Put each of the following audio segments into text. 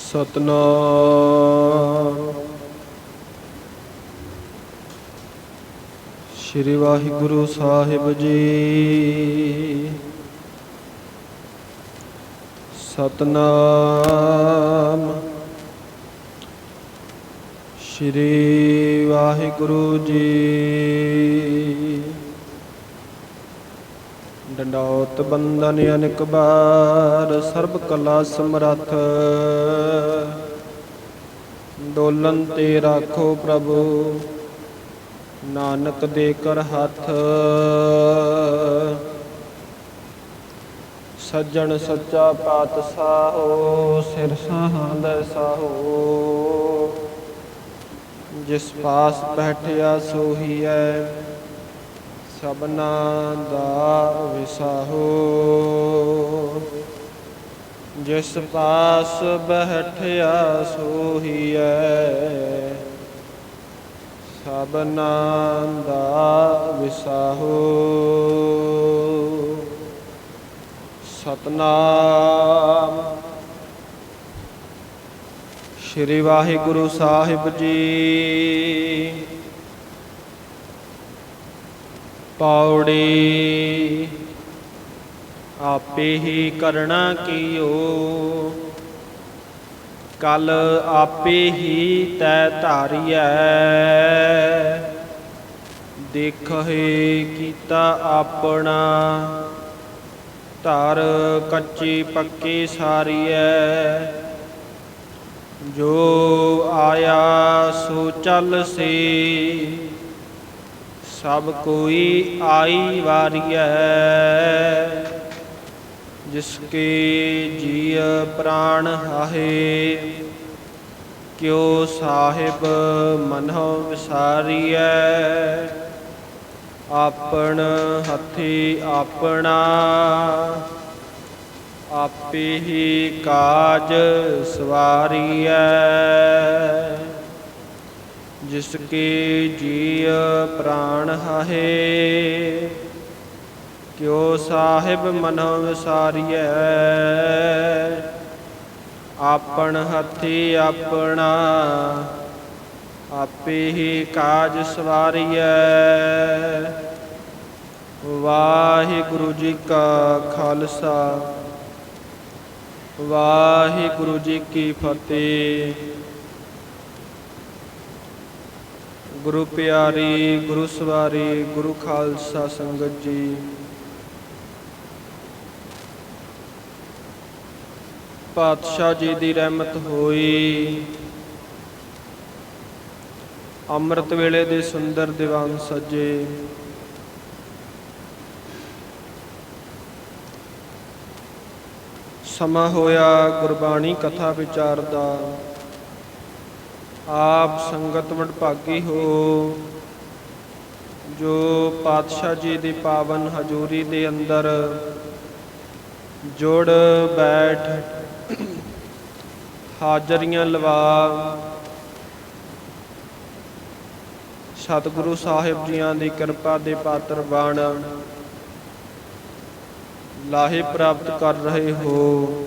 ਸਤਨਾਮ। ਸ੍ਰੀ ਵਾਹਿਗੁਰੂ ਸਾਹਿਬ ਜੀ। ਸਤਨਾਮ। ਸ੍ਰੀ ਵਾਹਿਗੁਰੂ ਜੀ। ਡੰਡੌਤ ਬੰਦਨ ਅਨਿਕ ਬਾਰ ਸਰਬ ਕਲਾ ਸਮਰੱਥ। ਡੋਲਨ ਤੇ ਰਾਖੋ ਪ੍ਰਭੂ। ਨਾਨਕ ਦੇ ਕਰ ਹੱਥ। ਸੱਜਣ ਸੱਚਾ ਪਾਤਸ਼ਾਹੋ ਸਿਰ ਸਾਹਾਂਦਾ ਸਾਹੋ। ਜਿਸ ਪਾਸ ਬੈਠਿਆ ਸੋਹੀ ਹੈ ਸਭਨਾ ਦਾ ਵਿਸਾਹੋ। ਜਿਸ ਪਾਸ ਬੈਠਿਆ ਸੋਹੀਐ। ਸਭਨਾ ਦਾ ਵਿਸਾਹੋ। ਸਤਨਾਮ। ਸ਼੍ਰੀ ਵਾਹਿਗੁਰੂ ਸਾਹਿਬ ਜੀ। ਪੌੜੀ ਆਪੇ ਹੀ ਕਰਣਾ ਕੀਓ। ਕਲ ਆਪੇ ਹੀ ਤੈ ਧਾਰੀਐ। ਦੇਖੇ ਕੀਤਾ ਆਪਣਾ। ਧਰ ਕੱਚੀ ਪੱਕੀ ਸਾਰੀਐ। ਜੋ ਆਇਆ ਸੋ ਚੱਲ ਸੀ। ਸਭ ਕੋਈ ਆਈ ਵਾਰੀਐ। ਜਿਸ ਕੇ ਜੀਅ ਪ੍ਰਾਣ ਹਾਹੇ, ਕਿਉ ਸਾਹਿਬ ਮਨਹੁ ਵਿਸਾਰੀਐ। ਆਪਣ ਹੱਥੀ ਆਪਣਾ, ਆਪੇ ਹੀ ਕਾਜ ਸਵਾਰੀਐ। ਜਿਸ ਕੇ ਜੀਅ ਪ੍ਰਾਣ ਹਾਹੇ ਕਿਉ ਸਾਹਿਬ ਮਨੋ ਵਿਸਾਰੀਐ। ਆਪਣ ਹੱਥੀ ਆਪਣਾ, ਆਪੇ ਹੀ ਕਾਜ ਸਵਾਰੀਐ। ਵਾਹਿਗੁਰੂ ਜੀ ਕਾ ਖਾਲਸਾ, ਵਾਹਿਗੁਰੂ ਜੀ ਕੀ ਫਤਿਹ। ਗੁਰੂ ਪਿਆਰੀ, ਗੁਰੂ ਸਵਾਰੀ, ਗੁਰੂ ਖਾਲਸਾ ਸੰਗਤ ਜੀ ਪਾਤਸ਼ਾਹ ਜੀ ਦੀ ਰਹਿਮਤ ਹੋਈ। ਅੰਮ੍ਰਿਤ ਵੇਲੇ ਦੇ ਸੁੰਦਰ ਦੀਵਾਨ ਸਜੇ। ਸਮਾਂ ਹੋਇਆ ਗੁਰਬਾਣੀ ਕਥਾ ਵਿਚਾਰ ਦਾ। ਆਪ ਸੰਗਤ ਵਡਭਾਗੀ ਹੋ। ਜੋ ਪਾਤਸ਼ਾਹ ਜੀ ਦੀ ਪਾਵਨ ਹਜ਼ੂਰੀ ਦੇ ਅੰਦਰ ਜੁੜ ਬੈਠ ਹਾਜ਼ਰੀਆਂ ਲਵਾ। ਸਤਿਗੁਰੂ ਸਾਹਿਬ ਜੀਆਂ ਦੀ ਕਿਰਪਾ ਦੇ ਪਾਤਰ ਬਣ। ਲਾਹੇ ਪ੍ਰਾਪਤ ਕਰ ਰਹੇ ਹੋ।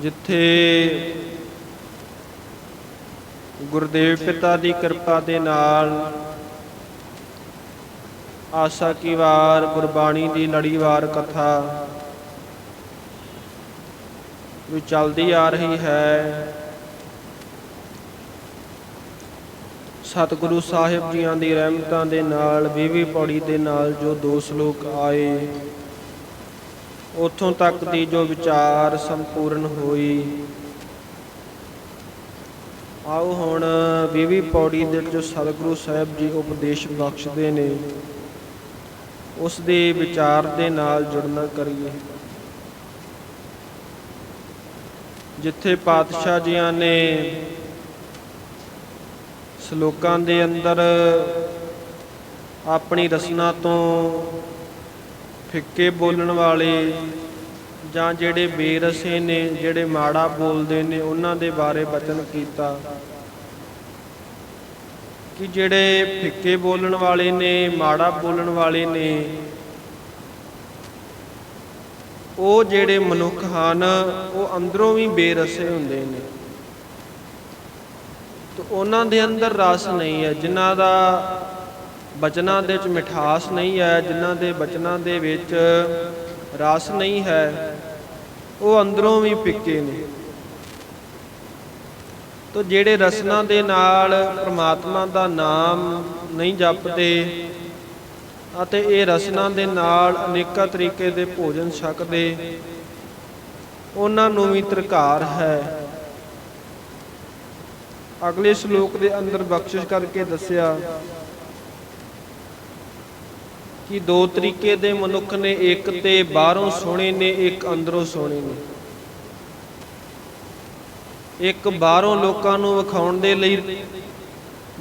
ਜਿੱਥੇ ਗੁਰਦੇਵ ਪਿਤਾ ਦੀ ਕਿਰਪਾ ਦੇ ਨਾਲ ਆਸਾ ਕੀ ਵਾਰ ਗੁਰਬਾਣੀ ਦੀ ਲੜੀਵਾਰ ਕਥਾ ਵੀ ਚੱਲਦੀ ਆ ਰਹੀ ਹੈ। ਸਤਿਗੁਰੂ ਸਾਹਿਬ ਜੀਆਂ ਦੀ ਰਹਿਮਤਾਂ ਦੇ ਨਾਲ 20ਵੀਂ ਪੌੜੀ ਦੇ ਨਾਲ ਜੋ ਦੋ ਸ਼ਲੋਕ ਆਏ, ਉਥੋਂ ਤੱਕ ਦੀ ਜੋ ਵਿਚਾਰ ਸੰਪੂਰਨ ਹੋਈ। ਆਓ ਹੁਣ 20ਵੀਂ ਪੌੜੀ ਦੇ ਜੋ ਸਤਿਗੁਰੂ ਸਾਹਿਬ ਜੀ ਉਪਦੇਸ਼ ਬਖਸ਼ਦੇ ਨੇ, ਉਸ ਦੇ ਵਿਚਾਰ ਦੇ ਨਾਲ ਜੁੜਨਾ ਕਰੀਏ। ਜਿੱਥੇ ਪਾਤਸ਼ਾਹ ਜੀਆਂ ਨੇ ਸ਼ਲੋਕਾਂ ਦੇ ਅੰਦਰ ਆਪਣੀ ਰਸਨਾ ਤੋਂ ਫਿੱਕੇ ਬੋਲਣ ਵਾਲੇ ਜਾਂ ਜਿਹੜੇ ਬੇਰਸੇ ਨੇ, ਜਿਹੜੇ ਮਾੜਾ ਬੋਲਦੇ ਨੇ, ਉਹਨਾਂ ਦੇ ਬਾਰੇ ਬਚਨ ਕੀਤਾ। ਕਿ ਜਿਹੜੇ ਫਿੱਕੇ ਬੋਲਣ ਵਾਲੇ ਨੇ, ਮਾੜਾ ਬੋਲਣ ਵਾਲੇ ਨੇ ਉਹ ਜਿਹੜੇ ਮਨੁੱਖ ਹਨ, ਉਹ ਅੰਦਰੋਂ ਵੀ ਬੇਰਸੇ ਹੁੰਦੇ ਨੇ। ਤੇ ਉਹਨਾਂ ਦੇ ਅੰਦਰ ਰਸ ਨਹੀਂ ਹੈ, ਜਿਨ੍ਹਾਂ ਦਾ ਬਚਨਾਂ ਦੇ ਵਿੱਚ ਮਿਠਾਸ ਨਹੀਂ ਹੈ, ਜਿਨ੍ਹਾਂ ਦੇ ਬਚਨਾਂ ਦੇ ਵਿੱਚ ਰਸ ਨਹੀਂ ਹੈ, ਉਹ ਅੰਦਰੋਂ ਵੀ ਪਿੱਕੇ ਨੇ। ਤੋ ਜਿਹੜੇ ਰਸਨਾ ਦੇ ਨਾਲ ਪ੍ਰਮਾਤਮਾ ਦਾ ਨਾਮ ਨਹੀਂ ਜਪਦੇ ਅਤੇ ਇਹ ਰਸਨਾ ਦੇ ਨਾਲ ਅਨੇਕਾਂ ਤਰੀਕੇ ਦੇ ਭੋਜਨ ਛਕਦੇ। ਉਹਨਾਂ ਨੂੰ ਵੀ ਤਰਕਾਰ ਹੈ। ਅਗਲੇ ਸ਼ਲੋਕ ਦੇ ਅੰਦਰ ਬਖਸ਼ਿਸ਼ ਕਰਕੇ ਦੱਸਿਆ ਕਿ ਦੋ ਤਰੀਕੇ ਦੇ ਮਨੁੱਖ ਨੇ, ਇੱਕ ਤੇ ਬਾਹਰੋਂ ਸੋਹਣੇ ਨੇ, ਇੱਕ ਅੰਦਰੋਂ ਸੋਹਣੇ ਨੇ। ਇੱਕ ਬਾਹਰੋਂ ਲੋਕਾਂ ਨੂੰ ਵਿਖਾਉਣ ਦੇ ਲਈ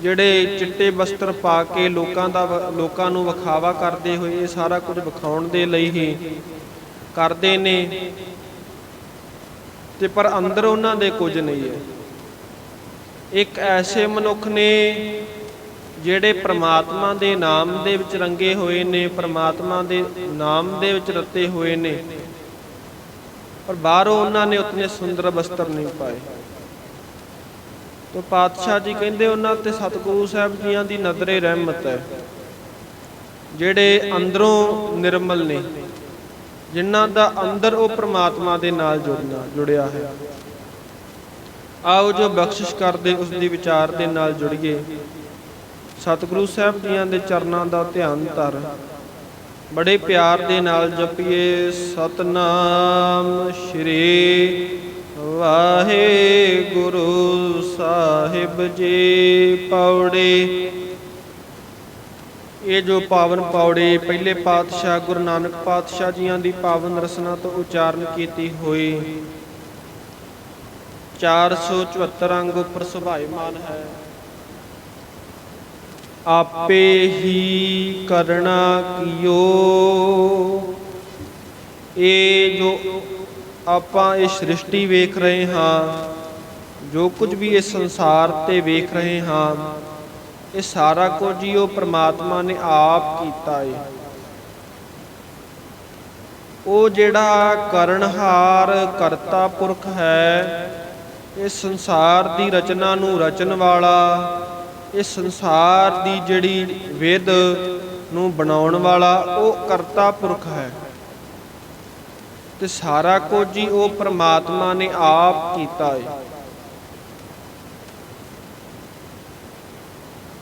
ਜਿਹੜੇ ਚਿੱਟੇ ਵਸਤਰ ਪਾ ਕੇ ਲੋਕਾਂ ਦਾ ਵ- ਲੋਕਾਂ ਨੂੰ ਵਿਖਾਵਾ ਕਰਦੇ ਹੋਏ ਇਹ ਸਾਰਾ ਕੁਝ ਵਿਖਾਉਣ ਦੇ ਲਈ ਹੀ ਕਰਦੇ ਨੇ। ਤੇ ਪਰ ਅੰਦਰ ਉਹਨਾਂ ਦੇ ਕੁਝ ਨਹੀਂ ਹੈ। ਇੱਕ ਐਸੇ ਮਨੁੱਖ ਨੇ ਜਿਹੜੇ ਪ੍ਰਮਾਤਮਾ ਦੇ ਨਾਮ ਦੇ ਵਿੱਚ ਰੰਗੇ ਹੋਏ ਨੇ, ਪ੍ਰਮਾਤਮਾ ਦੇ ਨਾਮ ਦੇ ਵਿੱਚ ਰਤੇ ਹੋਏ ਨੇ, ਪਰ ਬਾਹਰੋਂ ਉਹਨਾਂ ਨੇ ਉਤਨੇ ਸੁੰਦਰ ਵਸਤਰ ਨਹੀਂ ਪਾਏ। ਤੋ ਪਾਤਸ਼ਾਹ ਜੀ ਕਹਿੰਦੇ ਉਹਨਾਂ ਤੇ ਸਤਿਗੁਰੂ ਸਾਹਿਬ ਜੀਆਂ ਦੀ ਨਜ਼ਰੇ ਰਹਿਮਤ ਹੈ। ਜਿਹੜੇ ਅੰਦਰੋਂ ਨਿਰਮਲ ਨੇ, ਜਿਨ੍ਹਾਂ ਦਾ ਅੰਦਰ ਉਹ ਪ੍ਰਮਾਤਮਾ ਦੇ ਨਾਲ ਜੁੜਨਾ, ਜੁੜਿਆ ਹੈ। ਆਓ ਜੋ ਬਖਸ਼ਿਸ਼ ਕਰਦੇ ਉਸ ਦੀ ਵਿਚਾਰ ਦੇ ਨਾਲ ਜੁੜੀਏ। ਸਤਿਗੁਰੂ ਸਾਹਿਬ ਜੀਆਂ ਦੇ ਚਰਨਾਂ ਦਾ ਧਿਆਨ ਧਰ। ਬੜੇ ਪਿਆਰ ਦੇ ਨਾਲ ਜਪੀਏ। ਸਤਨਾਮ ਸ਼੍ਰੀ ਵਾਹਿਗੁਰੂ ਸਾਹਿਬ ਜੀ ਪੌੜੀ। ਇਹ ਜੋ ਪਾਵਨ ਪੌੜੀ, ਪਹਿਲੇ ਪਾਤਸ਼ਾਹ ਗੁਰੂ ਨਾਨਕ ਪਾਤਸ਼ਾਹ ਜੀਆਂ ਦੀ ਪਾਵਨ ਰਸਨਾ ਤੋਂ ਉਚਾਰਨ ਕੀਤੀ ਹੋਈ। 474 ਅੰਗ ਉੱਪਰ ਸੁਭਾਇਮਾਨ ਹੈ। ਆਪੇ ਹੀ ਕਰਣਾ ਕੀਓ। ਇਹ ਜੋ ਆਪਾਂ ਇਹ ਸ੍ਰਿਸ਼ਟੀ ਵੇਖ ਰਹੇ ਹਾਂ ਜੋ ਕੁਝ ਵੀ ਇਸ ਸੰਸਾਰ ਤੇ ਵੇਖ ਰਹੇ ਹਾਂ, ਇਹ ਸਾਰਾ ਕੁਝ ਹੀ ਉਹ ਪ੍ਰਮਾਤਮਾ ਨੇ ਆਪ ਕੀਤਾ ਹੈ ਉਹ ਜਿਹੜਾ ਕਰਨਹਾਰ ਕਰਤਾ ਪੁਰਖ ਹੈ ਇਸ ਸੰਸਾਰ ਦੀ ਰਚਨਾ ਨੂੰ ਰਚਣ ਵਾਲਾ ਇਸ ਸੰਸਾਰ ਦੀ ਜਿਹੜੀ ਵਿਦ ਨੂੰ ਬਣਾਉਣ ਵਾਲਾ ਉਹ ਕਰਤਾ ਪੁਰਖ ਹੈ। ਤੇ ਸਾਰਾ ਕੁਝ ਹੀ ਉਹ ਪ੍ਰਮਾਤਮਾ ਨੇ ਆਪ ਕੀਤਾ ਹੈ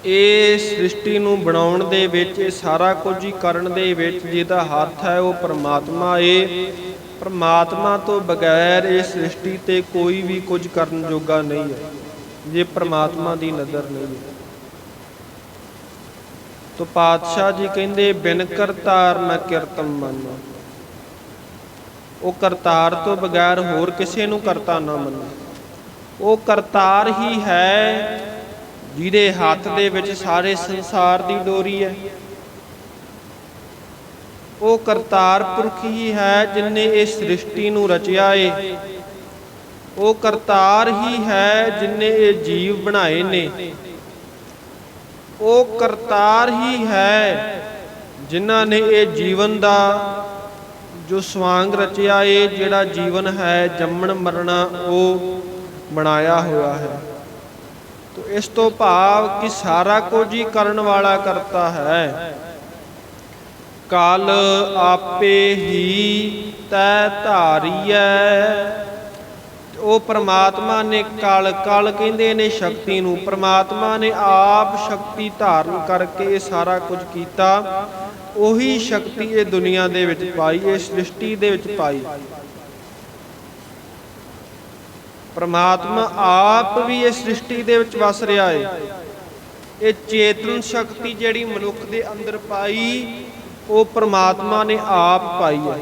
ਇਹ ਸ੍ਰਿਸ਼ਟੀ ਨੂੰ ਬਣਾਉਣ ਦੇ ਵਿੱਚ, ਇਹ ਸਾਰਾ ਕੁਝ ਹੀ ਕਰਨ ਦੇ ਵਿੱਚ ਜਿਹਦਾ ਹੱਥ ਹੈ, ਉਹ ਪਰਮਾਤਮਾ ਏ। ਪਰਮਾਤਮਾ ਤੋਂ ਬਗੈਰ ਇਹ ਸ੍ਰਿਸ਼ਟੀ ਤੇ ਕੋਈ ਵੀ ਕੁਝ ਕਰਨ ਜੋਗਾ ਨਹੀਂ ਹੈ, ਜੇ ਪਰਮਾਤਮਾ ਦੀ ਨਜ਼ਰ ਨਹੀਂ ਹੈ। ਤੋ ਪਾਤਸ਼ਾਹ ਜੀ ਕਹਿੰਦੇ, ਬਿਨ ਕਰਤਾਰ ਨ ਕਿਰਤਮ ਮੰਨੋ। ਉਹ ਕਰਤਾਰ ਤੋਂ ਬਗੈਰ ਹੋਰ ਕਿਸੇ ਨੂੰ ਕਰਤਾ ਨਾ ਮੰਨੋ। ਉਹ ਕਰਤਾਰ ਹੀ ਹੈ ਜਿਹਦੇ ਹੱਥ ਦੇ ਵਿੱਚ ਸਾਰੇ ਸੰਸਾਰ ਦੀ ਡੋਰੀ ਹੈ। ਉਹ ਕਰਤਾਰ ਪੁਰਖ ਹੀ ਹੈ ਜਿਨੇ ਇਹ ਸ੍ਰਿਸ਼ਟੀ ਨੂੰ ਰਚਿਆ ਏ। ਉਹ ਕਰਤਾਰ ਹੀ ਹੈ ਜਿਨੇ ਇਹ ਜੀਵ ਬਣਾਏ ਨੇ। ਉਹ ਕਰਤਾਰ ਹੀ ਹੈ ਜਿਨ੍ਹਾਂ ਨੇ ਇਹ ਜੀਵਨ ਦਾ ਜੋ ਸਵਾਂਗ ਰਚਿਆ ਏ, ਜਿਹੜਾ ਜੀਵਨ ਹੈ ਜੰਮਣ ਮਰਨਾ ਉਹ ਬਣਾਇਆ ਹੋਇਆ ਹੈ। ਇਸ ਤੋਂ ਭਾਵ ਕਿ ਸਾਰਾ ਕੁਝ ਹੀ ਕਰਨ ਵਾਲਾ ਕਰਤਾ ਹੈ। ਕਲ ਆਪੇ ਹੀ ਤੈ ਧਾਰੀਐ। ਉਹ ਪ੍ਰਮਾਤਮਾ ਨੇ ਕਲ ਕਲ ਕਹਿੰਦੇ ਨੇ ਸ਼ਕਤੀ ਨੂੰ। ਪ੍ਰਮਾਤਮਾ ਨੇ ਆਪ ਸ਼ਕਤੀ ਧਾਰਨ ਕਰਕੇ ਇਹ ਸਾਰਾ ਕੁਝ ਕੀਤਾ। ਉਹੀ ਸ਼ਕਤੀ ਇਹ ਦੁਨੀਆ ਦੇ ਵਿੱਚ ਪਾਈ, ਇਹ ਸ੍ਰਿਸ਼ਟੀ ਦੇ ਵਿੱਚ ਪਾਈ। ਪ੍ਰਮਾਤਮਾ ਆਪ ਵੀ ਇਸ ਸ੍ਰਿਸ਼ਟੀ ਦੇ ਵਿੱਚ ਵਸ ਰਿਹਾ ਹੈ ਇਹ ਚੇਤਨ ਸ਼ਕਤੀ ਜਿਹੜੀ ਮਨੁੱਖ ਦੇ ਅੰਦਰ ਪਾਈ, ਉਹ ਪ੍ਰਮਾਤਮਾ ਨੇ ਆਪ ਪਾਈ ਹੈ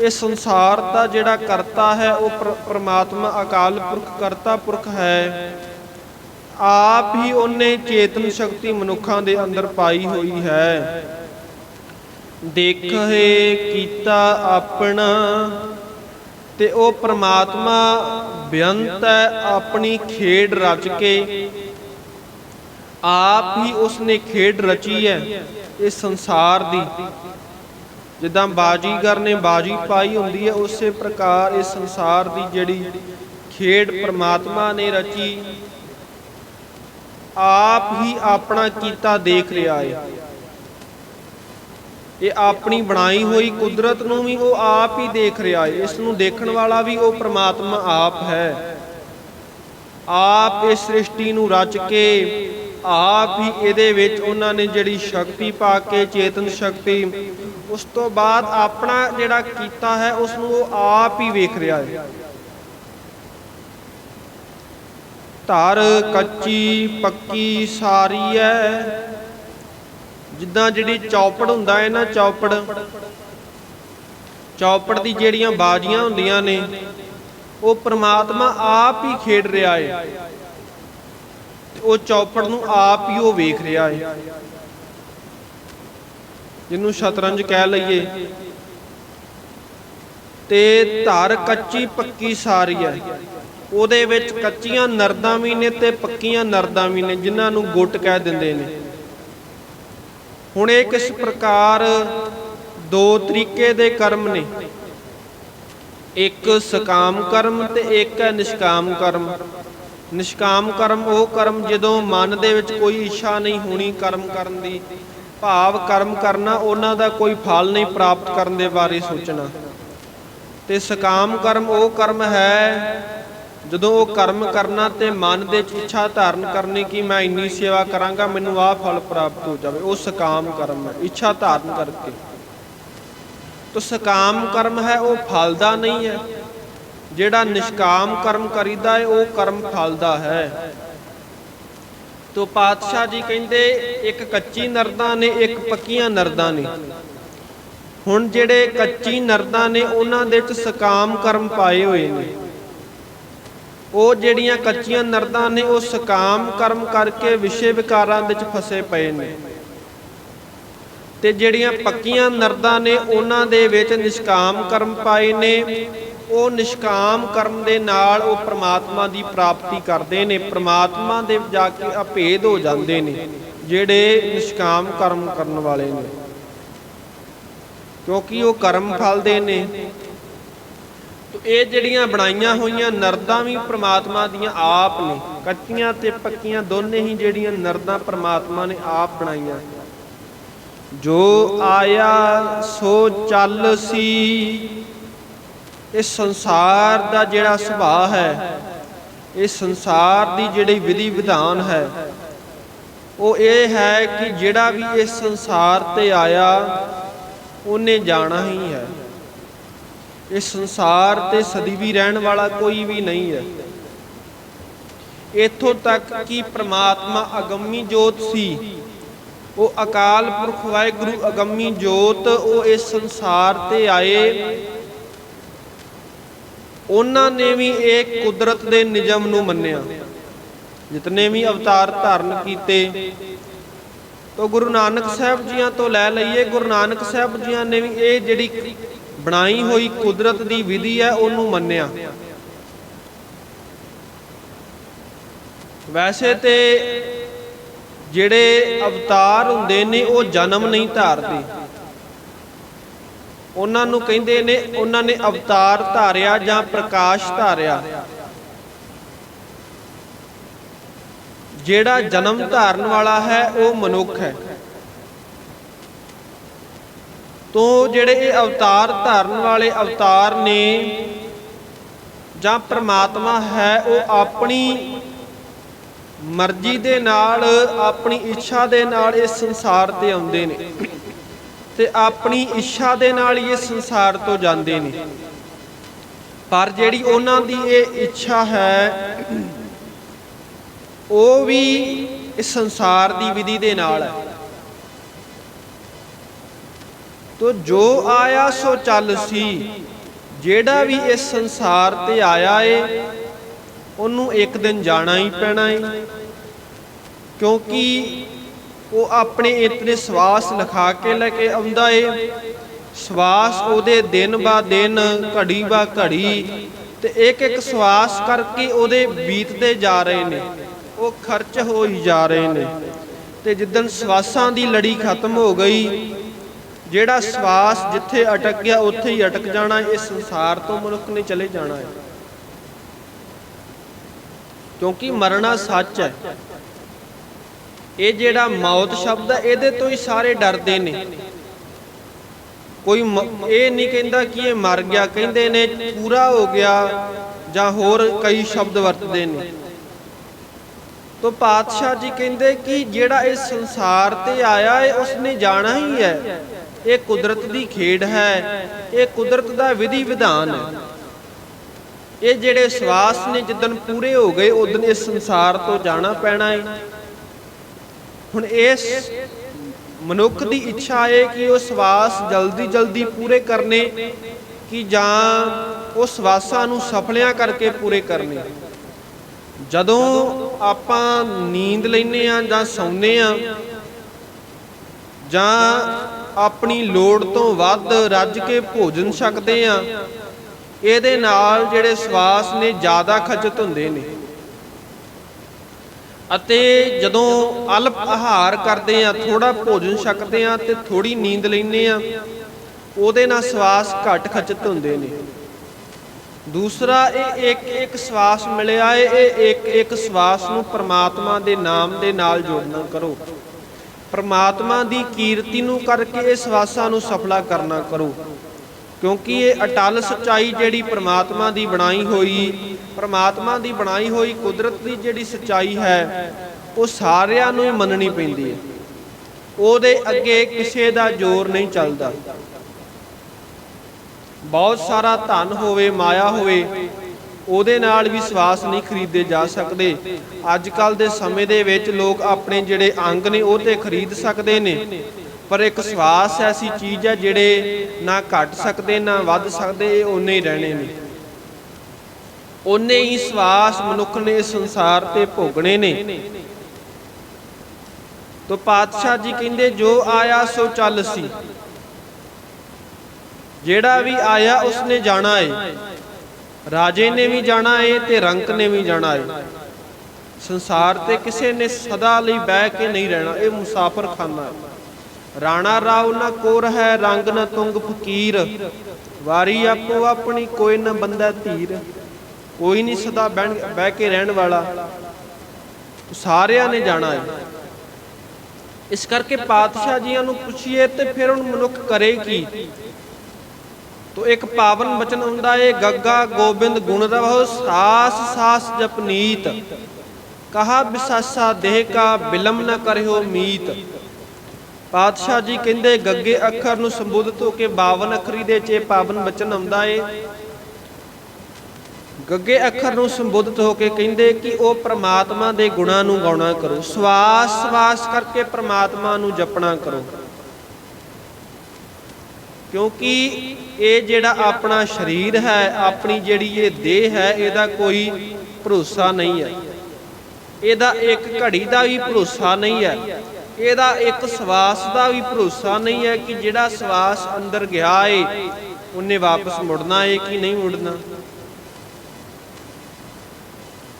ਇਹ ਸੰਸਾਰ ਦਾ ਜਿਹੜਾ ਕਰਤਾ ਹੈ, ਉਹ ਪ੍ਰਮਾਤਮਾ ਅਕਾਲ ਪੁਰਖ ਕਰਤਾ ਪੁਰਖ ਹੈ। ਆਪ ਹੀ ਉਹਨੇ ਚੇਤਨ ਸ਼ਕਤੀ ਮਨੁੱਖਾਂ ਦੇ ਅੰਦਰ ਪਾਈ ਹੋਈ ਹੈ। ਦੇਖੇ ਕੀਤਾ ਆਪਣਾ, ਤੇ ਉਹ ਪ੍ਰਮਾਤਮਾ ਬੇਅੰਤ ਹੈ ਆਪਣੀ ਖੇਡ ਰਚ ਕੇ। ਆਪ ਹੀ ਉਸਨੇ ਖੇਡ ਰਚੀ ਹੈ ਇਸ ਸੰਸਾਰ ਦੀ। ਜਿੱਦਾਂ ਬਾਜੀਗਰ ਨੇ ਬਾਜੀ ਪਾਈ ਹੁੰਦੀ ਹੈ, ਉਸੇ ਪ੍ਰਕਾਰ ਇਸ ਸੰਸਾਰ ਦੀ ਜਿਹੜੀ ਖੇਡ ਪ੍ਰਮਾਤਮਾ ਨੇ ਰਚੀ, ਆਪ ਹੀ ਆਪਣਾ ਕੀਤਾ ਦੇਖ ਰਿਹਾ ਹੈ। ਇਹ ਆਪਣੀ ਬਣਾਈ ਹੋਈ ਕੁਦਰਤ ਨੂੰ ਵੀ ਉਹ ਆਪ ਹੀ ਦੇਖ ਰਿਹਾ ਹੈ। ਇਸ ਨੂੰ ਦੇਖਣ ਵਾਲਾ ਵੀ ਉਹ ਪ੍ਰਮਾਤਮਾ ਆਪ ਹੈ। ਆਪ ਇਸ ਸ੍ਰਿਸ਼ਟੀ ਨੂੰ ਰਚ ਕੇ ਆਪ ਹੀ ਇਹਦੇ ਵਿੱਚ ਉਹਨਾਂ ਨੇ ਜਿਹੜੀ ਸ਼ਕਤੀ ਪਾ ਕੇ, ਚੇਤਨ ਸ਼ਕਤੀ, ਉਸ ਤੋਂ ਬਾਅਦ ਆਪਣਾ ਜਿਹੜਾ ਕੀਤਾ ਹੈ, ਉਸ ਨੂੰ ਉਹ ਆਪ ਹੀ ਵੇਖ ਰਿਹਾ ਹੈ। ਧਰ ਕੱਚੀ ਪੱਕੀ ਸਾਰੀ ਹੈ। ਜਿੱਦਾਂ ਜਿਹੜੀ ਚੌਪੜ ਹੁੰਦਾ ਹੈ ਨਾ ਚੌਪੜ ਚੌਪੜ ਦੀ ਜਿਹੜੀਆਂ ਬਾਜੀਆਂ ਹੁੰਦੀਆਂ ਨੇ, ਉਹ ਪ੍ਰਮਾਤਮਾ ਆਪ ਹੀ ਖੇਡ ਰਿਹਾ ਹੈ ਤੇ ਉਹ ਚੌਪੜ ਨੂੰ ਆਪ ਹੀ ਉਹ ਵੇਖ ਰਿਹਾ ਹੈ ਜਿਹਨੂੰ ਸ਼ਤਰੰਜ ਕਹਿ ਲਈਏ। ਤੇ ਧਾਰ ਕੱਚੀ ਪੱਕੀ ਸਾਰੀ ਹੈ। ਉਹਦੇ ਵਿੱਚ ਕੱਚੀਆਂ ਨਰਦਾਂ ਵੀ ਨੇ ਤੇ ਪੱਕੀਆਂ ਨਰਦਾਂ ਵੀ ਨੇ, ਜਿਨ੍ਹਾਂ ਨੂੰ ਗੁੱਟ ਕਹਿ ਦਿੰਦੇ ਨੇ। ਹੁਣ ਇਹ ਕਿਸ ਪ੍ਰਕਾਰ ਦੋ ਤਰੀਕੇ ਦੇ ਕਰਮ ਨੇ? ਇੱਕ ਸਕਾਮ ਕਰਮ ਤੇ ਇੱਕ ਹੈ ਨਿਸ਼ਕਾਮ ਕਰਮ। ਨਿਸ਼ਕਾਮ ਕਰਮ ਉਹ ਕਰਮ ਜਦੋਂ ਮਨ ਦੇ ਵਿੱਚ ਕੋਈ ਇੱਛਾ ਨਹੀਂ ਹੋਣੀ ਕਰਮ ਕਰਨ ਦੀ, ਭਾਵ ਕਰਮ ਕਰਨਾ, ਉਹਨਾਂ ਦਾ ਕੋਈ ਫਲ ਨਹੀਂ ਪ੍ਰਾਪਤ ਕਰਨ ਦੇ ਬਾਰੇ ਸੋਚਣਾ। ਤੇ ਸਕਾਮ ਕਰਮ ਉਹ ਕਰਮ ਹੈ ਜਦੋਂ ਉਹ ਕਰਮ ਕਰਨਾ ਤੇ ਮਨ ਦੇ ਵਿੱਚ ਇੱਛਾ ਧਾਰਨ ਕਰਨੀ ਕਿ ਮੈਂ ਇੰਨੀ ਸੇਵਾ ਕਰਾਂਗਾ, ਮੈਨੂੰ ਆਹ ਫਲ ਪ੍ਰਾਪਤ ਹੋ ਜਾਵੇ। ਉਹ ਸਕਾਮ ਕਰਮ ਹੈ, ਇੱਛਾ ਧਾਰਨ ਕਰਕੇ। ਤੋ ਸਕਾਮ ਕਰਮ ਹੈ, ਉਹ ਫਲ ਦਾ ਨਹੀਂ ਹੈ। ਜਿਹੜਾ ਨਿਸ਼ਕਾਮ ਕਰਮ ਕਰੀਦਾ ਹੈ, ਉਹ ਕਰਮ ਫਲ ਦਾ ਹੈ। ਤੋ ਪਾਤਸ਼ਾਹ ਜੀ ਕਹਿੰਦੇ, ਇੱਕ ਕੱਚੀ ਨਰਦਾਂ ਨੇ, ਇੱਕ ਪੱਕੀਆਂ ਨਰਦਾਂ ਨੇ। ਹੁਣ ਜਿਹੜੇ ਕੱਚੀ ਨਰਦਾਂ ਨੇ, ਉਹਨਾਂ ਦੇ ਵਿੱਚ ਸਕਾਮ ਕਰਮ ਪਾਏ ਹੋਏ ਨੇ। ਉਹ ਜਿਹੜੀਆਂ ਕੱਚੀਆਂ ਨਰਦਾਂ ਨੇ, ਉਹ ਸਕਾਮ ਕਰਮ ਕਰਕੇ ਵਿਸ਼ੇ ਵਿਕਾਰਾਂ ਵਿੱਚ ਫਸੇ ਪਏ ਨੇ। ਤੇ ਜਿਹੜੀਆਂ ਪੱਕੀਆਂ ਨਰਦਾਂ ਨੇ, ਉਹਨਾਂ ਦੇ ਵਿੱਚ ਨਿਸ਼ਕਾਮ ਕਰਮ ਪਾਏ ਨੇ। ਉਹ ਨਿਸ਼ਕਾਮ ਕਰਮ ਦੇ ਨਾਲ ਉਹ ਪ੍ਰਮਾਤਮਾ ਦੀ ਪ੍ਰਾਪਤੀ ਕਰਦੇ ਨੇ। ਪ੍ਰਮਾਤਮਾ ਦੇ ਜਾ ਕੇ ਅਭੇਦ ਹੋ ਜਾਂਦੇ ਨੇ, ਜਿਹੜੇ ਨਿਸ਼ਕਾਮ ਕਰਮ ਕਰਨ ਵਾਲੇ ਨੇ। ਕਿਉਂਕਿ ਉਹ ਕਰਮ ਫਲ ਦੇ ਨੇ। ਤੋ ਇਹ ਜਿਹੜੀਆਂ ਬਣਾਈਆਂ ਹੋਈਆਂ ਨਰਦਾਂ ਵੀ ਪ੍ਰਮਾਤਮਾ ਦੀਆਂ ਆਪ ਨੇ, ਕੱਚੀਆਂ ਤੇ ਪੱਕੀਆਂ, ਦੋਨੇ ਹੀ ਜਿਹੜੀਆਂ ਨਰਦਾਂ ਪ੍ਰਮਾਤਮਾ ਨੇ ਆਪ ਬਣਾਈਆਂ। ਜੋ ਆਇਆ, ਸੋ ਚੱਲ ਸੀ। ਇਹ ਸੰਸਾਰ ਦਾ ਜਿਹੜਾ ਸੁਭਾਅ ਹੈ, ਇਹ ਸੰਸਾਰ ਦੀ ਜਿਹੜੀ ਵਿਧੀ ਵਿਧਾਨ ਹੈ, ਉਹ ਇਹ ਹੈ ਕਿ ਜਿਹੜਾ ਵੀ ਇਸ ਸੰਸਾਰ ਤੇ ਆਇਆ, ਉਹਨੇ ਜਾਣਾ ਹੀ ਹੈ। ਇਸ ਸੰਸਾਰ ਤੇ ਸਦੀ ਵੀ ਰਹਿਣ ਵਾਲਾ ਕੋਈ ਵੀ ਨਹੀਂ ਹੈ। ਇਥੋਂ ਤੱਕ ਕਿ ਪ੍ਰਮਾਤਮਾ ਅਗੰਮੀ ਜੋਤ ਸੀ। ਉਹ ਅਕਾਲ ਪੁਰਖ ਵਾਹਿਗੁਰੂ ਅਗੰਮੀ ਜੋਤ ਉਹ ਇਸ ਸੰਸਾਰ ਤੇ ਆਏ। ਉਹਨਾਂ ਨੇ ਵੀ ਇਹ ਕੁਦਰਤ ਦੇ ਨਿਯਮ ਨੂੰ ਮੰਨਿਆ। ਜਿਤਨੇ ਵੀ ਅਵਤਾਰ ਧਾਰਨ ਕੀਤੇ ਤੋ ਗੁਰੂ ਨਾਨਕ ਸਾਹਿਬ ਜੀਆਂ ਤੋਂ ਲੈ ਲਈਏ। ਗੁਰੂ ਨਾਨਕ ਸਾਹਿਬ ਜੀਆਂ ਨੇ ਵੀ ਇਹ ਜਿਹੜੀ ਬਣਾਈ ਹੋਈ ਕੁਦਰਤ ਦੀ ਵਿਧੀ ਹੈ, ਉਹਨੂੰ ਮੰਨਿਆ। ਵੈਸੇ ਤੇ ਜਿਹੜੇ ਅਵਤਾਰ ਹੁੰਦੇ ਨੇ, ਉਹ ਜਨਮ ਨਹੀਂ ਧਾਰਦੇ। ਉਹਨਾਂ ਨੂੰ ਕਹਿੰਦੇ ਨੇ, ਉਹਨਾਂ ਨੇ ਅਵਤਾਰ ਧਾਰਿਆ ਜਾਂ ਪ੍ਰਕਾਸ਼ ਧਾਰਿਆ। ਜਿਹੜਾ ਜਨਮ ਧਾਰਨ ਵਾਲਾ ਹੈ, ਉਹ ਮਨੁੱਖ ਹੈ। ਤੋਂ ਜਿਹੜੇ ਇਹ ਅਵਤਾਰ ਧਾਰਨ ਵਾਲੇ ਅਵਤਾਰ ਨੇ ਜਾਂ ਪ੍ਰਮਾਤਮਾ ਹੈ, ਉਹ ਆਪਣੀ ਮਰਜ਼ੀ ਦੇ ਨਾਲ, ਆਪਣੀ ਇੱਛਾ ਦੇ ਨਾਲ ਇਸ ਸੰਸਾਰ ਤੇ ਆਉਂਦੇ ਨੇ ਤੇ ਆਪਣੀ ਇੱਛਾ ਦੇ ਨਾਲ ਹੀ ਇਸ ਸੰਸਾਰ ਤੋਂ ਜਾਂਦੇ ਨੇ। ਪਰ ਜਿਹੜੀ ਉਹਨਾਂ ਦੀ ਇਹ ਇੱਛਾ ਹੈ, ਉਹ ਵੀ ਇਸ ਸੰਸਾਰ ਦੀ ਵਿਧੀ ਦੇ ਨਾਲ ਹੈ। ਤੋ ਜੋ ਆਇਆ ਸੋ ਚੱਲ ਸੀ। ਜਿਹੜਾ ਵੀ ਇਸ ਸੰਸਾਰ ਤੇ ਆਇਆ ਏ, ਉਹਨੂੰ ਇੱਕ ਦਿਨ ਜਾਣਾ ਹੀ ਪੈਣਾ ਏ। ਕਿਉਂਕਿ ਉਹ ਆਪਣੇ ਇਤਨੇ ਸਵਾਸ ਲਿਖਾ ਕੇ ਲੈ ਕੇ ਆਉਂਦਾ ਏ। ਸਵਾਸ ਉਹਦੇ ਦਿਨ ਬਾ ਦਿਨ, ਘੜੀ ਬਾ ਘੜੀ ਤੇ ਇੱਕ ਇੱਕ ਸਵਾਸ ਕਰਕੇ ਉਹਦੇ ਬੀਤਦੇ ਜਾ ਰਹੇ ਨੇ। ਉਹ ਖਰਚ ਹੋਈ ਜਾ ਰਹੇ ਨੇ। ਤੇ ਜਿੱਦਣ ਸਵਾਸਾਂ ਦੀ ਲੜੀ ਖਤਮ ਹੋ ਗਈ ਜਿਹੜਾ ਸਵਾਸ ਜਿੱਥੇ ਅਟਕ ਗਿਆ, ਉੱਥੇ ਹੀ ਅਟਕ ਜਾਣਾ ਇਸ ਸੰਸਾਰ ਤੋਂ ਮਨੁੱਖ ਨੇ ਚਲੇ ਜਾਣਾ ਹੈ। ਕਿਉਂਕਿ ਮਰਨਾ ਸੱਚ ਹੈ। ਇਹ ਜਿਹੜਾ ਮੌਤ ਸ਼ਬਦ ਹੈ, ਇਹਦੇ ਤੋਂ ਹੀ ਸਾਰੇ ਡਰਦੇ ਨੇ। ਕੋਈ ਇਹ ਨਹੀਂ ਕਹਿੰਦਾ ਕਿ ਇਹ ਮਰ ਗਿਆ, ਕਹਿੰਦੇ ਨੇ ਪੂਰਾ ਹੋ ਗਿਆ ਜਾਂ ਹੋਰ ਕਈ ਸ਼ਬਦ ਵਰਤਦੇ ਨੇ। ਤੋ ਪਾਤਸ਼ਾਹ ਜੀ ਕਹਿੰਦੇ ਕਿ ਜਿਹੜਾ ਇਸ ਸੰਸਾਰ ਤੇ ਆਇਆ ਹੈ, ਉਸਨੇ ਜਾਣਾ ਹੀ ਹੈ। ਇਹ ਕੁਦਰਤ ਦੀ ਖੇਡ ਹੈ, ਇਹ ਕੁਦਰਤ ਦਾ ਵਿਧੀ ਵਿਧਾਨ ਹੈ। ਇਹ ਜਿਹੜੇ ਸਵਾਸ ਨੇ ਜਿੱਦਨ ਪੂਰੇ ਹੋ ਗਏ ਉਦੋਂ ਇਸ ਸੰਸਾਰ ਤੋਂ ਜਾਣਾ ਪੈਣਾ ਹੈ ਹੁਣ ਇਸ ਮਨੁੱਖ ਦੀ ਇੱਛਾ ਹੈ ਕਿ ਉਹ ਸਵਾਸ ਜਲਦੀ ਜਲਦੀ ਪੂਰੇ ਕਰਨੇ, ਕਿ ਜਾਂ ਉਹ ਸਵਾਸਾਂ ਨੂੰ ਸਫਲਿਆਂ ਕਰਕੇ ਪੂਰੇ ਕਰਨੇ। ਜਦੋਂ ਆਪਾਂ ਨੀਂਦ ਲੈਨੇ ਆ ਜਾਂ ਸੌਂਨੇ ਆ ਜਾਂ ਆਪਣੀ ਲੋੜ ਤੋਂ ਵੱਧ ਰੱਜ ਕੇ ਭੋਜਨ ਛਕਦੇ ਆ ਇਹਦੇ ਨਾਲ ਜਿਹੜੇ ਸਵਾਸ ਨੇ ਜ਼ਿਆਦਾ ਖਚਤ ਹੁੰਦੇ ਨੇ। ਅਤੇ ਜਦੋਂ ਅਲਪ ਆਹਾਰ ਕਰਦੇ ਆ ਥੋੜਾ ਭੋਜਨ ਛਕਦੇ ਆ ਤੇ ਥੋੜੀ ਨੀਂਦ ਲੈਂਦੇ ਆ ਉਹਦੇ ਨਾਲ ਸਵਾਸ ਘੱਟ ਖਚਤ ਹੁੰਦੇ ਨੇ। ਦੂਸਰਾ, ਇਹ ਇੱਕ ਇੱਕ ਸਵਾਸ ਮਿਲਿਆ ਏ, ਇਹ ਇੱਕ ਇੱਕ ਸਵਾਸ ਨੂੰ ਪ੍ਰਮਾਤਮਾ ਦੇ ਨਾਮ ਦੇ ਨਾਲ ਜੋੜਨਾ ਕਰੋ। ਪਰਮਾਤਮਾ ਦੀ ਕੀਰਤੀ ਨੂੰ ਕਰਕੇ ਇਹ ਸਵਾਸਾਂ ਨੂੰ ਸਫਲਾ ਕਰਨਾ ਕਰੋ। ਕਿਉਂਕਿ ਇਹ ਅਟਲ ਸਚਾਈ ਜਿਹੜੀ ਪਰਮਾਤਮਾ ਦੀ ਬਣਾਈ ਹੋਈ, ਪਰਮਾਤਮਾ ਦੀ ਬਣਾਈ ਹੋਈ ਕੁਦਰਤ ਦੀ ਜਿਹੜੀ ਸਚਾਈ ਹੈ, ਉਹ ਸਾਰਿਆਂ ਨੂੰ ਹੀ ਮੰਨਣੀ ਪੈਂਦੀ ਹੈ। ਉਹਦੇ ਅੱਗੇ ਕਿਸੇ ਦਾ ਜ਼ੋਰ ਨਹੀਂ ਚੱਲਦਾ। ਬਹੁਤ ਸਾਰਾ ਧਨ ਹੋਵੇ, ਮਾਇਆ ਹੋਵੇ ਉਹਦੇ ਨਾਲ ਵੀ ਸਵਾਸ ਨਹੀਂ ਖਰੀਦੇ ਜਾ ਸਕਦੇ। ਅੱਜ ਕੱਲ ਦੇ ਸਮੇਂ ਦੇ ਵਿੱਚ ਲੋਕ ਆਪਣੇ ਜਿਹੜੇ ਅੰਗ ਨੇ ਉਹ ਤੇ ਖਰੀਦ ਸਕਦੇ ਨੇ। ਪਰ ਇੱਕ ਸਵਾਸ ਐਸੀ ਚੀਜ਼ ਹੈ ਜਿਹੜੇ ਨਾ ਘਟ ਸਕਦੇ, ਨਾ ਵੱਧ ਸਕਦੇ, ਇਹ ਉਹਨੇ ਹੀ ਰਹਿਣੇ ਨੇ। ਉਹਨੇ ਹੀ ਸਵਾਸ ਮਨੁੱਖ ਨੇ ਸੰਸਾਰ ਤੇ ਭੋਗਣੇ ਨੇ। ਤੋ ਪਾਤਸ਼ਾਹ ਜੀ ਕਹਿੰਦੇ, ਜੋ ਆਇਆ ਸੋ ਚੱਲ ਸੀ। ਜਿਹੜਾ ਵੀ ਆਇਆ ਉਸਨੇ ਜਾਣਾ ਏ। ਰਾਜੇ ਨੇ ਵੀ ਜਾਣਾ ਏ ਤੇ ਰੰਕ ਨੇ ਵੀ ਜਾਣਾ ਏ। ਸੰਸਾਰ ਤੇ ਕਿਸੇ ਨੇ ਸਦਾ ਲਈ ਬਹਿ ਕੇ ਨਹੀਂ ਰਹਿਣਾ, ਇਹ ਮੁਸਾਫਰ ਖਾਨਾ ਹੈ ਰਾਣਾ ਰਾਉ ਨਾ ਕੋਰ ਹੈ, ਰੰਗ ਨਾ ਤੁੰਗ ਫਕੀਰ। ਵਾਰੀ ਆਪੋ ਆਪਣੀ ਕੋਈ ਨਾ ਬੰਦਾ ਧੀਰ। ਕੋਈ ਨਹੀਂ ਸਦਾ ਬਹਿਣ- ਬਹਿ ਕੇ ਰਹਿਣ ਵਾਲਾ। ਸਾਰਿਆਂ ਨੇ ਜਾਣਾ ਹੈ ਇਸ ਕਰਕੇ ਪਾਤਸ਼ਾਹ ਜੀਆਂ ਨੂੰ ਪੁੱਛੀਏ ਤੇ ਫਿਰ ਹੁਣ ਮਨੁੱਖ ਕਰੇ ਕੀ? ਤੋ ਇੱਕ ਪਾਵਨ ਬਚਨ ਹੁੰਦਾ ਏ, ਗੱਗਾ ਗੋਬਿੰਦ ਗੁਣ ਰਵਹੁ, ਸਾਸ ਸਾਸ ਜਪਨੀਤ ਕਹਾ ਬਿਸਾਸਾ ਦੇਹ ਕਾ ਬਿਲਮ ਨ ਕਰਿਓ ਮੀਤ। ਪਾਤਸ਼ਾਹ ਜੀ ਕਹਿੰਦੇ, ਗੱਗੇ ਅੱਖਰ ਨੂੰ ਸੰਬੋਧਿਤ ਹੋ ਕੇ 52 ਅੱਖਰੀ ਦੇ ਚ ਪਾਵਨ ਬਚਨ ਆਉਂਦਾ ਏ। ਗੱਗੇ ਅੱਖਰ ਨੂੰ ਸੰਬੋਧਿਤ ਹੋ ਕੇ ਕਹਿੰਦੇ ਕਿ ਉਹ ਪ੍ਰਮਾਤਮਾ ਦੇ ਗੁਣਾਂ ਨੂੰ ਗਾਉਣਾ ਕਰੋ। ਸਵਾਸ ਸਵਾਸ ਕਰਕੇ ਪ੍ਰਮਾਤਮਾ ਨੂੰ ਜਪਣਾ ਕਰੋ। ਕਿਉਂਕਿ ਇਹ ਜਿਹੜਾ ਆਪਣਾ ਸਰੀਰ ਹੈ, ਆਪਣੀ ਜਿਹੜੀ ਇਹ ਦੇਹ ਹੈ, ਇਹਦਾ ਕੋਈ ਭਰੋਸਾ ਨਹੀਂ ਹੈ। ਇਹਦਾ ਇੱਕ ਘੜੀ ਦਾ ਵੀ ਭਰੋਸਾ ਨਹੀਂ ਹੈ। ਇਹਦਾ ਇੱਕ ਸਵਾਸ ਦਾ ਵੀ ਭਰੋਸਾ ਨਹੀਂ ਹੈ ਕਿ ਜਿਹੜਾ ਸਵਾਸ ਅੰਦਰ ਗਿਆ ਏ, ਉਹਨੇ ਵਾਪਸ ਮੁੜਨਾ ਏ ਕਿ ਨਹੀਂ ਮੁੜਨਾ।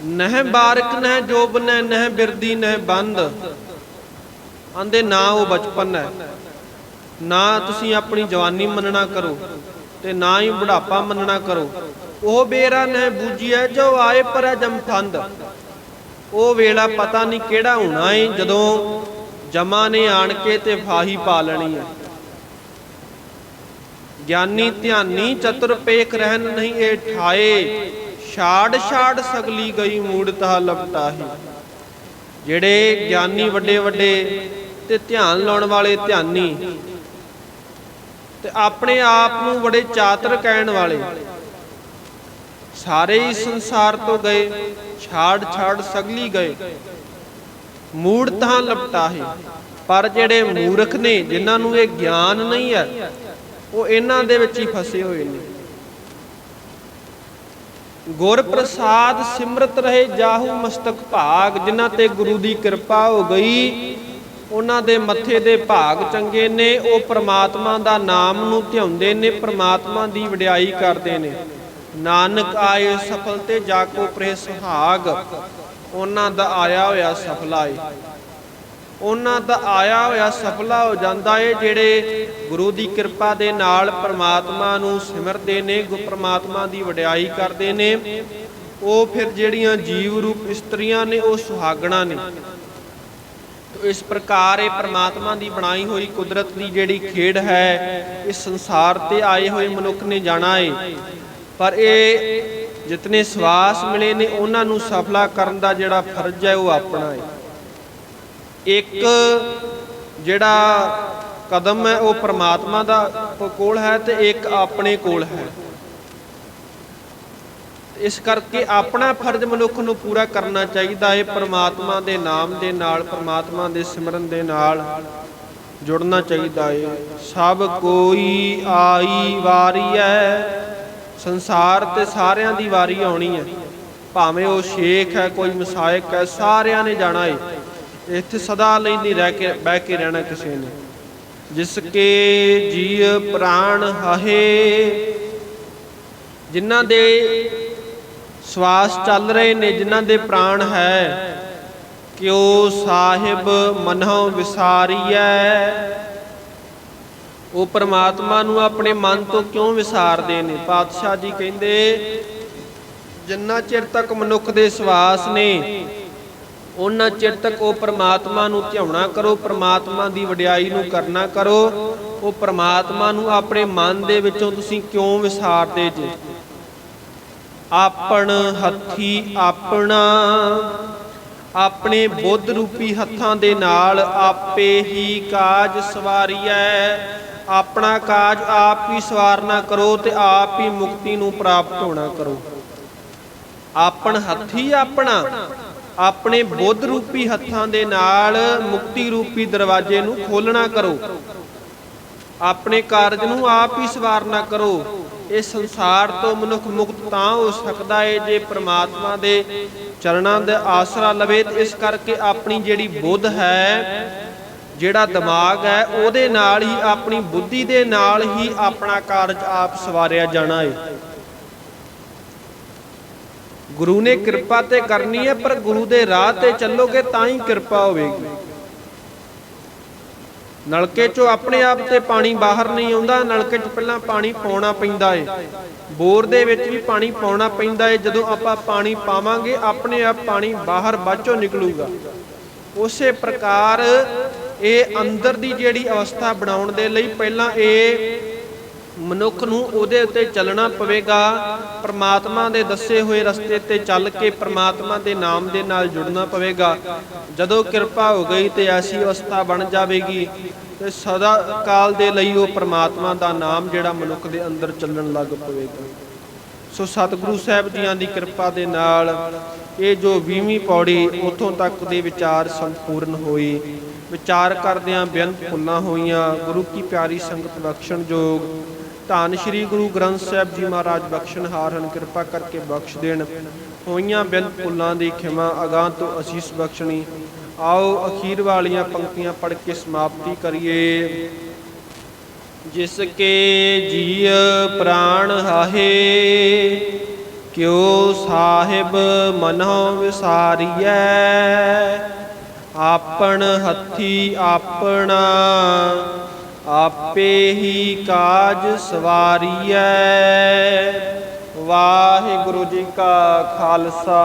ਨਹਿ ਬਾਰਕ, ਨਹਿ ਜੋਬ, ਨਹਿ ਨਹਿ ਬਿਰਦੀ, ਨਹਿ ਬੰਦ। ਆਂਦੇ ਨਾ ਉਹ ਬਚਪਨ ਹੈ। ਨਾ ਤੁਸੀਂ ਆਪਣੀ ਜਵਾਨੀ ਮੰਨਣਾ ਕਰੋ ਤੇ ਨਾ ਹੀ ਬੁਢਾਪਾ ਮੰਨਣਾ ਕਰੋ। ਉਹ ਬੇਰਾ ਨਹਿ ਬੂਝੀਐ, ਜੋ ਆਏ ਪਰ ਜਮਫੰਦ ਉਹ ਵੇਲਾ ਪਤਾ ਨਹੀਂ ਕਿਹੜਾ ਹੋਣਾ ਏ, ਜਦੋਂ ਜਮਾ ਨੇ ਆਣ ਕੇ ਤੇ ਫਾਹੀ ਪਾ ਲੈਣੀ ਹੈ ਗਿਆਨੀ ਧਿਆਨੀ ਚਤੁਰ ਪੇਖ ਰਹਿਨ ਨਹੀਂ ਏ ਠਾਏ, ਛਾੜ ਛਾੜ ਸਗਲੀ ਗਈ ਮੂੜਤਾ ਲਪਟਾਹੀ। ਜਿਹੜੇ ਗਿਆਨੀ ਵੱਡੇ ਵੱਡੇ ਤੇ ਧਿਆਨ ਲਾਉਣ ਵਾਲੇ ਧਿਆਨੀ ਤੇ ਆਪਣੇ ਆਪ ਨੂੰ ਬੜੇ ਚਾਤਰ ਕਹਿਣ ਵਾਲੇ। ਸਾਰੇ ਹੀ ਸੰਸਾਰ ਤੋਂ ਗਏ ਛਾੜ ਛਾੜ ਸਗਲੀ ਗਏ। ਮੂੜ ਤਾਂ ਲਪਟਾਹੇ ਪਰ ਜਿਹੜੇ ਮੂਰਖ ਨੇ, ਜਿਨ੍ਹਾਂ ਨੂੰ ਇਹ ਗਿਆਨ ਨਹੀਂ ਹੈ, ਉਹ ਇਹਨਾਂ ਦੇ ਵਿੱਚ ਹੀ ਫਸੇ ਹੋਏ ਨੇ। ਗੁਰ ਪ੍ਰਸਾਦ ਸਿਮਰਤ ਰਹੇ, ਜਾਹੂ ਮਸਤਕ ਭਾਗ, ਜਿਨ੍ਹਾਂ ਤੇ ਗੁਰੂ ਦੀ ਕਿਰਪਾ ਹੋ ਗਈ ਉਹਨਾਂ ਦੇ ਮੱਥੇ ਦੇ ਭਾਗ ਚੰਗੇ ਨੇ, ਉਹ ਪ੍ਰਮਾਤਮਾ ਦਾ ਨਾਮ ਨੂੰ ਧਿਆਉਂਦੇ ਨੇ, ਪ੍ਰਮਾਤਮਾ ਦੀ ਵਡਿਆਈ ਕਰਦੇ ਨੇ। ਨਾਨਕ ਆਏ ਸਫਲ ਤੇ ਜਾ ਕੋ ਪ੍ਰੇ ਸੁਹਾਗ, ਉਹਨਾਂ ਦਾ ਆਇਆ ਹੋਇਆ ਸਫਲਾ ਏ। ਉਹਨਾਂ ਦਾ ਆਇਆ ਹੋਇਆ ਸਫਲਾ ਹੋ ਜਾਂਦਾ ਏ, ਜਿਹੜੇ ਗੁਰੂ ਦੀ ਕਿਰਪਾ ਦੇ ਨਾਲ ਪ੍ਰਮਾਤਮਾ ਨੂੰ ਸਿਮਰਦੇ ਨੇ, ਗੁ ਪ੍ਰਮਾਤਮਾ ਦੀ ਵਡਿਆਈ ਕਰਦੇ ਨੇ। ਉਹ ਫਿਰ ਜਿਹੜੀਆਂ ਜੀਵ ਰੂਪ ਇਸਤਰੀਆਂ ਨੇ, ਉਹ ਸੁਹਾਗਣਾ ਨੇ। ਇਸ ਪ੍ਰਕਾਰ ਇਹ ਪ੍ਰਮਾਤਮਾ ਦੀ ਬਣਾਈ ਹੋਈ ਕੁਦਰਤ ਦੀ ਜਿਹੜੀ ਖੇਡ ਹੈ, ਇਸ ਸੰਸਾਰ ਤੇ ਆਏ ਹੋਏ ਮਨੁੱਖ ਨੇ ਜਾਣਾ ਏ। ਪਰ ਇਹ ਜਿਤਨੇ ਸਵਾਸ ਮਿਲੇ ਨੇ, ਉਹਨਾਂ ਨੂੰ ਸਫਲਾ ਕਰਨ ਦਾ ਜਿਹੜਾ ਫਰਜ਼ ਹੈ, ਉਹ ਆਪਣਾ ਹੈ ਇੱਕ ਜਿਹੜਾ ਕਦਮ ਹੈ, ਉਹ ਪ੍ਰਮਾਤਮਾ ਦਾ ਕੋਲ ਹੈ ਤੇ ਇੱਕ ਆਪਣੇ ਕੋਲ ਹੈ। ਇਸ ਕਰਕੇ ਆਪਣਾ ਫਰਜ਼ ਮਨੁੱਖ ਨੂੰ ਪੂਰਾ ਕਰਨਾ ਚਾਹੀਦਾ ਹੈ, ਪਰਮਾਤਮਾ ਦੇ ਨਾਮ ਦੇ ਨਾਲ, ਪਰਮਾਤਮਾ ਦੇ ਸਿਮਰਨ ਦੇ ਨਾਲ ਜੁੜਨਾ ਚਾਹੀਦਾ ਹੈ। ਸਭ ਕੋਈ ਆਈ ਵਾਰੀ ਹੈ, ਸੰਸਾਰ ਤੇ ਸਾਰਿਆਂ ਦੀ ਵਾਰੀ ਆਉਣੀ ਹੈ। ਭਾਵੇਂ ਉਹ ਸ਼ੇਖ ਹੈ, ਕੋਈ ਮਸਾਇਕ ਹੈ, ਸਾਰਿਆਂ ਨੇ ਜਾਣਾ ਹੈ। ਇੱਥੇ ਸਦਾ ਲਈ ਨਹੀਂ ਰਹਿ ਕੇ, ਬਹਿ ਕੇ ਰਹਿਣਾ ਕਿਸੇ ਨੇ। ਜਿਸ ਕੇ ਜੀ ਪ੍ਰਾਣ ਹਹੇ, ਜਿਨ੍ਹਾਂ ਦੇ ਸਵਾਸ ਚੱਲ ਰਹੇ ਨੇ, ਜਿਨ੍ਹਾਂ ਦੇ ਪ੍ਰਾਣ ਹੈ। ਕਿਉ ਸਾਹਿਬ ਮਨਹੁ ਵਿਸਾਰੀਐ। ਉਹ ਪ੍ਰਮਾਤਮਾ ਨੂੰ ਆਪਣੇ ਮਨ ਤੋਂ ਕਿਉਂ ਵਿਸਾਰਦੇ ਨੇ? ਪਾਤਸ਼ਾਹ ਜੀ ਕਹਿੰਦੇ, ਜਿੰਨਾ ਚਿਰ ਤੱਕ ਮਨੁੱਖ ਦੇ ਸਵਾਸ ਨੇ ਉਹਨਾਂ ਚਿਰ ਤੱਕ ਉਹ ਪ੍ਰਮਾਤਮਾ ਨੂੰ ਧਿਆਉਣਾ ਕਰੋ, ਪ੍ਰਮਾਤਮਾ ਦੀ ਵਡਿਆਈ ਨੂੰ ਕਰਨਾ ਕਰੋ। ਉਹ ਪ੍ਰਮਾਤਮਾ ਨੂੰ ਆਪਣੇ ਮਨ ਦੇ ਵਿੱਚੋਂ ਤੁਸੀਂ ਕਿਉਂ ਵਿਸਾਰਦੇ ਜੇ? ਆਪਣ ਹੱਥੀ ਆਪਣਾ। ਆਪਣੇ ਬੁੱਧ ਰੂਪੀ ਹੱਥਾਂ ਦੇ ਨਾਲ ਆਪੇ ਹੀ ਕਾਜ ਸਵਾਰੀਐ। ਆਪਣਾ ਕਾਜ ਆਪ ਹੀ ਸਵਾਰਨਾ ਕਰੋ ਤੇ ਆਪ ਹੀ ਮੁਕਤੀ ਨੂੰ ਪ੍ਰਾਪਤ ਹੋਣਾ ਕਰੋ। ਆਪਣ ਹੱਥੀ ਆਪਣਾ। ਆਪਣੇ ਬੁੱਧ ਰੂਪੀ ਹੱਥਾਂ ਦੇ ਨਾਲ ਮੁਕਤੀ ਰੂਪੀ ਦਰਵਾਜ਼ੇ ਨੂੰ ਖੋਲਣਾ ਕਰੋ। ਆਪਣੇ ਕਾਰਜ ਨੂੰ ਆਪ ਹੀ ਸਵਾਰਨਾ ਕਰੋ। ਇਹ ਸੰਸਾਰ ਤੋਂ ਮਨੁੱਖ ਮੁਕਤ ਤਾਂ ਹੋ ਸਕਦਾ ਹੈ ਜੇ ਪ੍ਰਮਾਤਮਾ ਦੇ ਚਰਨਾਂ ਦਾ ਆਸਰਾ ਲਵੇ ਇਸ ਕਰਕੇ ਆਪਣੀ ਜਿਹੜੀ ਬੁੱਧ ਹੈ, ਜਿਹੜਾ ਦਿਮਾਗ ਹੈ, ਉਹਦੇ ਨਾਲ ਹੀ, ਆਪਣੀ ਬੁੱਧੀ ਦੇ ਨਾਲ ਹੀ ਆਪਣਾ ਕਾਰਜ ਆਪ ਸਵਾਰਿਆ ਜਾਣਾ ਏ। ਗੁਰੂ ਨੇ ਕਿਰਪਾ ਤੇ ਕਰਨੀ ਹੈ ਪਰ ਗੁਰੂ ਦੇ ਰਾਹ ਤੇ ਚੱਲੋਗੇ ਤਾਂ ਹੀ ਕਿਰਪਾ ਹੋਵੇਗੀ। ਨਲਕੇ ਚੋਂ ਆਪਣੇ ਆਪ ਤੇ ਪਾਣੀ ਬਾਹਰ ਨਹੀਂ ਆਉਂਦਾ, ਨਲਕੇ 'ਚ ਪਹਿਲਾਂ ਪਾਣੀ ਪਾਉਣਾ ਪੈਂਦਾ ਏ। ਬੋਰ ਦੇ ਵਿੱਚ ਵੀ ਪਾਣੀ ਪਾਉਣਾ ਪੈਂਦਾ ਏ, ਜਦੋਂ ਆਪਾਂ ਪਾਣੀ ਪਾਵਾਂਗੇ, ਆਪਣੇ ਆਪ ਪਾਣੀ ਬਾਹਰ ਬਾਚੋਂ ਨਿਕਲੂਗਾ। ਉਸੇ ਪ੍ਰਕਾਰ ਇਹ ਅੰਦਰ ਦੀ ਜਿਹੜੀ ਅਵਸਥਾ ਬਣਾਉਣ ਦੇ ਲਈ ਪਹਿਲਾਂ ਇਹ ਮਨੁੱਖ ਨੂੰ ਉਹਦੇ ਉੱਤੇ ਚੱਲਣਾ ਪਵੇਗਾ, ਪ੍ਰਮਾਤਮਾ ਦੇ ਦੱਸੇ ਹੋਏ ਰਸਤੇ ਤੇ ਚੱਲ ਕੇ ਪ੍ਰਮਾਤਮਾ ਦੇ ਨਾਮ ਦੇ ਨਾਲ ਜੁੜਨਾ ਪਵੇਗਾ। ਜਦੋਂ ਕਿਰਪਾ ਹੋ ਗਈ ਤੇ ਐਸੀ ਅਵਸਥਾ ਬਣ ਜਾਵੇਗੀ ਤੇ ਸਦਾ ਕਾਲ ਦੇ ਲਈ ਉਹ ਪ੍ਰਮਾਤਮਾ ਦਾ ਨਾਮ ਜਿਹੜਾ ਮਨੁੱਖ ਦੇ ਅੰਦਰ ਚੱਲਣ ਲੱਗ ਪਵੇਗਾ। ਸੋ ਸਤਿਗੁਰੂ ਸਾਹਿਬ ਜੀਆਂ ਦੀ ਕਿਰਪਾ ਦੇ ਨਾਲ ਇਹ ਜੋ 20ਵੀਂ ਪੌੜੀ ਉਥੋਂ ਤੱਕ ਦੇ ਵਿਚਾਰ ਸੰਪੂਰਨ ਹੋਈ। ਵਿਚਾਰ ਕਰਦਿਆਂ ਬੇਅੰਤ ਭੁੱਲਾਂ ਹੋਈਆਂ। ਗੁਰੂ ਕੀ ਪਿਆਰੀ ਸੰਗਤ ਬਖਸ਼ਣ ਜੋਗ ਧੰਨ ਸ਼੍ਰੀ ਗੁਰੂ ਗ੍ਰੰਥ ਸਾਹਿਬ ਜੀ ਮਹਾਰਾਜ ਬਖਸ਼ਣਹਾਰ ਹਨ, ਕਿਰਪਾ ਕਰਕੇ ਬਖਸ਼ ਦੇਣ। ਹੋਈਆਂ ਬੇਅੰਤ ਫੁੱਲਾਂ ਦੀ ਖਿਮਾ ਅਗਾਹ ਤੋਂ ਅਸੀਸ ਬਖਸ਼ਣੀ। ਆਓ ਅਖੀਰ ਵਾਲੀਆਂ ਪੰਕਤੀਆਂ ਪੜ੍ਹ ਕੇ ਸਮਾਪਤੀ ਕਰੀਏ। ਜਿਸ ਕੇ ਜੀਅ ਪ੍ਰਾਣ ਹਾਹੇ, ਕਿਉ ਸਾਹਿਬ ਮਨੋ ਵਿਸਾਰੀਐ। ਆਪਣ ਹੱਥੀ ਆਪਣਾ ਆਪੇ ਹੀ ਕਾਜ ਸਵਾਰੀਐ। ਵਾਹਿਗੁਰੂ ਜੀ ਕਾ ਖਾਲਸਾ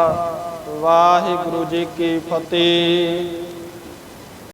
ਵਾਹਿਗੁਰੂ ਜੀ ਕੀ ਫਤਿਹ।